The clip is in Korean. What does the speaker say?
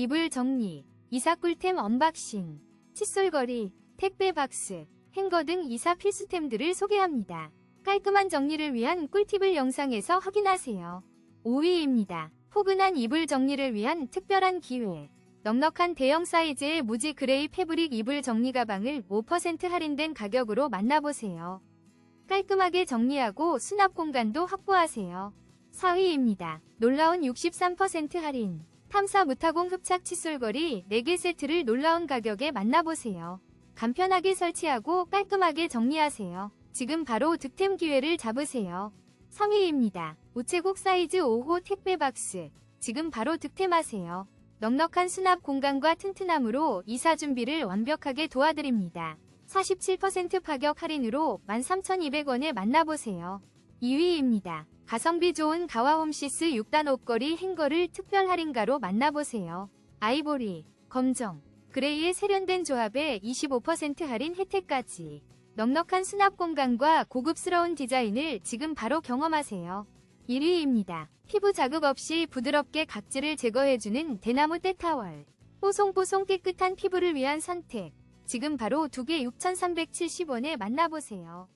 이불 정리, 이사 꿀템 언박싱, 칫솔거리, 택배 박스, 행거 등 이사 필수템들을 소개합니다. 깔끔한 정리를 위한 꿀팁을 영상에서 확인하세요. 5위입니다. 포근한 이불 정리를 위한 특별한 기회. 넉넉한 대형 사이즈의 무지 그레이 패브릭 이불 정리 가방을 5% 할인된 가격으로 만나보세요. 깔끔하게 정리하고 수납 공간도 확보하세요. 4위입니다. 놀라운 63% 할인. 탐사 무타공 흡착 칫솔거리 4개 세트를 놀라운 가격에 만나보세요. 간편하게 설치하고 깔끔하게 정리하세요. 지금 바로 득템 기회를 잡으세요. 3위입니다. 우체국 사이즈 5호 택배 박스. 지금 바로 득템하세요. 넉넉한 수납 공간과 튼튼함으로 이사 준비를 완벽하게 도와드립니다. 47% 파격 할인으로 13,200원에 만나보세요. 2위입니다. 가성비 좋은 가와홈시스 6단 옷걸이 행거를 특별 할인가로 만나보세요. 아이보리, 검정, 그레이의 세련된 조합에 25% 할인 혜택까지. 넉넉한 수납 공간과 고급스러운 디자인을 지금 바로 경험하세요. 1위입니다. 피부 자극 없이 부드럽게 각질을 제거해주는 대나무 때타월. 뽀송뽀송 깨끗한 피부를 위한 선택. 지금 바로 두개 6,370원에 만나보세요.